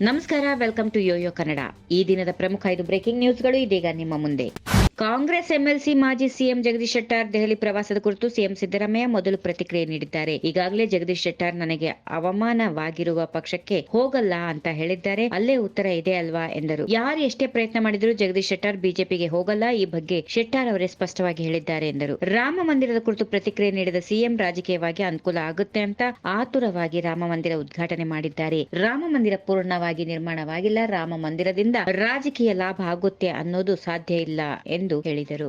ನಮಸ್ಕಾರ welcome to Yoyo Kannada ಈ ದಿನದ ಪ್ರಮುಖ ಐದು ಬ್ರೇಕಿಂಗ್ ನ್ಯೂಸ್ಗಳು ಇದೀಗ ನಿಮ್ಮ ಮುಂದೆ. ಕಾಂಗ್ರೆಸ್ ಎಂಎಲ್ಸಿ ಮಾಜಿ ಸಿಎಂ ಜಗದೀಶ್ ಶೆಟ್ಟಾರ್ ದೆಹಲಿ ಪ್ರವಾಸದ ಕುರಿತು ಸಿಎಂ ಸಿದ್ದರಾಮಯ್ಯ ಮೊದಲು ಪ್ರತಿಕ್ರಿಯೆ ನೀಡಿದ್ದಾರೆ. ಈಗಾಗಲೇ ಜಗದೀಶ್ ಶೆಟ್ಟಾರ್ ನನಗೆ ಅವಮಾನವಾಗಿರುವ ಪಕ್ಷಕ್ಕೆ ಹೋಗಲ್ಲ ಅಂತ ಹೇಳಿದ್ದಾರೆ. ಅಲ್ಲೇ ಉತ್ತರ ಇದೆ ಅಲ್ವಾ ಎಂದರು. ಯಾರು ಎಷ್ಟೇ ಪ್ರಯತ್ನ ಮಾಡಿದರೂ ಜಗದೀಶ್ ಶೆಟ್ಟಾರ್ ಬಿಜೆಪಿಗೆ ಹೋಗಲ್ಲ. ಈ ಬಗ್ಗೆ ಶೆಟ್ಟಾರ್ ಅವರೇ ಸ್ಪಷ್ಟವಾಗಿ ಹೇಳಿದ್ದಾರೆ ಎಂದರು. ರಾಮ ಮಂದಿರದ ಕುರಿತು ಪ್ರತಿಕ್ರಿಯೆ ನೀಡಿದ ಸಿಎಂ ರಾಜಕೀಯವಾಗಿ ಅನುಕೂಲ ಆಗುತ್ತೆ ಅಂತ ಆತುರವಾಗಿ ರಾಮ ಮಂದಿರ ಉದ್ಘಾಟನೆ ಮಾಡಿದ್ದಾರೆ. ರಾಮ ಮಂದಿರ ಪೂರ್ಣವಾಗಿ ನಿರ್ಮಾಣವಾಗಿಲ್ಲ. ರಾಮ ಮಂದಿರದಿಂದ ರಾಜಕೀಯ ಲಾಭ ಆಗುತ್ತೆ ಅನ್ನೋದು ಸಾಧ್ಯ ಇಲ್ಲ ಎಂದು ಹೇಳಿದರು.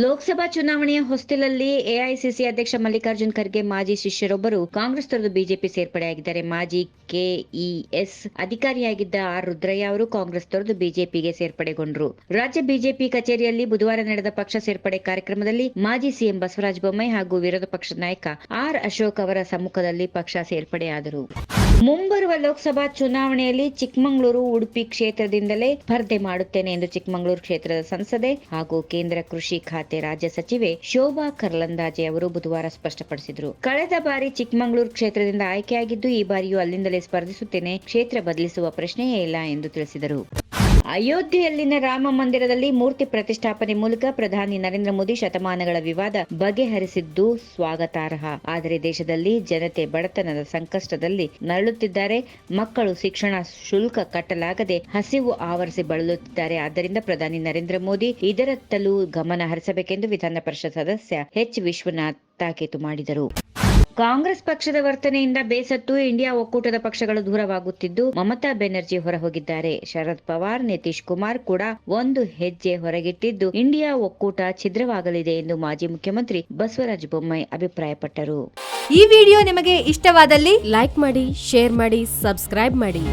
ಲೋಕಸಭಾ ಚುನಾವಣೆಯ ಹೊಸ್ತಿಲಲ್ಲಿ ಎಐಸಿಸಿ ಅಧ್ಯಕ್ಷ ಮಲ್ಲಿಕಾರ್ಜುನ್ ಖರ್ಗೆ ಮಾಜಿ ಶಿಷ್ಯರೊಬ್ಬರು ಕಾಂಗ್ರೆಸ್ ತೊರೆದು ಬಿಜೆಪಿ ಸೇರ್ಪಡೆಯಾಗಿದ್ದಾರೆ. ಮಾಜಿ ಕೆಇಎಸ್ ಅಧಿಕಾರಿಯಾಗಿದ್ದ ಆರ್ ರುದ್ರಯ್ಯ ಅವರು ಕಾಂಗ್ರೆಸ್ ತೊರೆದು ಬಿಜೆಪಿಗೆ ಸೇರ್ಪಡೆಗೊಂಡರು. ರಾಜ್ಯ ಬಿಜೆಪಿ ಕಚೇರಿಯಲ್ಲಿ ಬುಧವಾರ ನಡೆದ ಪಕ್ಷ ಸೇರ್ಪಡೆ ಕಾರ್ಯಕ್ರಮದಲ್ಲಿ ಮಾಜಿ ಸಿಎಂ ಬಸವರಾಜ ಬೊಮ್ಮಾಯಿ ಹಾಗೂ ವಿರೋಧ ಪಕ್ಷದ ನಾಯಕ ಆರ್ ಅಶೋಕ್ ಅವರ ಸಮ್ಮುಖದಲ್ಲಿ ಪಕ್ಷ ಸೇರ್ಪಡೆಯಾದರು. ಮುಂಬರುವ ಲೋಕಸಭಾ ಚುನಾವಣೆಯಲ್ಲಿ ಚಿಕ್ಕಮಗಳೂರು, ಉಡುಪಿ ಕ್ಷೇತ್ರದಿಂದಲೇ ಸ್ಪರ್ಧೆ ಮಾಡುತ್ತೇನೆ ಎಂದು ಚಿಕ್ಕಮಗಳೂರು ಕ್ಷೇತ್ರದ ಸಂಸದೆ ಹಾಗೂ ಕೇಂದ್ರ ಕೃಷಿ ಖಾತೆ ರಾಜ್ಯ ಸಚಿವೆ ಶೋಭಾ ಕರ್ಲಂದಾಜೆ ಅವರು ಬುಧವಾರ ಸ್ಪಷ್ಟಪಡಿಸಿದರು. ಕಳೆದ ಬಾರಿ ಚಿಕ್ಕಮಗಳೂರು ಕ್ಷೇತ್ರದಿಂದ ಆಯ್ಕೆಯಾಗಿದ್ದು, ಈ ಬಾರಿಯೂ ಅಲ್ಲಿಂದಲೇ ಸ್ಪರ್ಧಿಸುತ್ತೇನೆ. ಕ್ಷೇತ್ರ ಬದಲಿಸುವ ಪ್ರಶ್ನೆಯೇ ಇಲ್ಲ ಎಂದು ತಿಳಿಸಿದರು. ಅಯೋಧ್ಯೆಯಲ್ಲಿನ ರಾಮ ಮಂದಿರದಲ್ಲಿ ಮೂರ್ತಿ ಪ್ರತಿಷ್ಠಾಪನೆ ಮೂಲಕ ಪ್ರಧಾನಿ ನರೇಂದ್ರ ಮೋದಿ ಶತಮಾನಗಳ ವಿವಾದ ಬಗೆಹರಿಸಿದ್ದು ಸ್ವಾಗತಾರ್ಹ. ಆದರೆ ದೇಶದಲ್ಲಿ ಜನತೆ ಬಡತನದ ಸಂಕಷ್ಟದಲ್ಲಿ ನರಳುತ್ತಿದ್ದಾರೆ. ಮಕ್ಕಳು ಶಿಕ್ಷಣ ಶುಲ್ಕ ಕಟ್ಟಲಾಗದೆ ಹಸಿವು ಆವರಿಸಿ ಬಳಲುತ್ತಿದ್ದಾರೆ. ಆದ್ದರಿಂದ ಪ್ರಧಾನಿ ನರೇಂದ್ರ ಮೋದಿ ಇದರತ್ತಲೂ ಗಮನ ಹರಿಸಬೇಕೆಂದು ವಿಧಾನ ಪರಿಷತ್ ಸದಸ್ಯ ಎಚ್. ವಿಶ್ವನಾಥ್ ತಾಕೀತು ಮಾಡಿದರು. ಕಾಂಗ್ರೆಸ್ ಪಕ್ಷದ ವರ್ತನೆಯಿಂದ ಬೇಸತ್ತು ಇಂಡಿಯಾ ಒಕ್ಕೂಟದ ಪಕ್ಷಗಳು ದೂರವಾಗುತ್ತಿದ್ದು ಮಮತಾ ಬೆನರ್ಜಿ ಹೊರಹೋಗಿದ್ದಾರೆ. ಶರದ್ ಪವಾರ್, ನಿತೀಶ್ ಕುಮಾರ್ ಕೂಡ ಒಂದು ಹೆಜ್ಜೆ ಹೊರಗಿಟ್ಟಿದ್ದು ಇಂಡಿಯಾ ಒಕ್ಕೂಟ ಛಿದ್ರವಾಗಲಿದೆ ಎಂದು ಮಾಜಿ ಮುಖ್ಯಮಂತ್ರಿ ಬಸವರಾಜ ಬೊಮ್ಮಾಯಿ ಅಭಿಪ್ರಾಯಪಟ್ಟರು. ಈ ವಿಡಿಯೋ ನಿಮಗೆ ಇಷ್ಟವಾದಲ್ಲಿ ಲೈಕ್ ಮಾಡಿ, ಶೇರ್ ಮಾಡಿ, ಸಬ್ಸ್ಕ್ರೈಬ್ ಮಾಡಿ.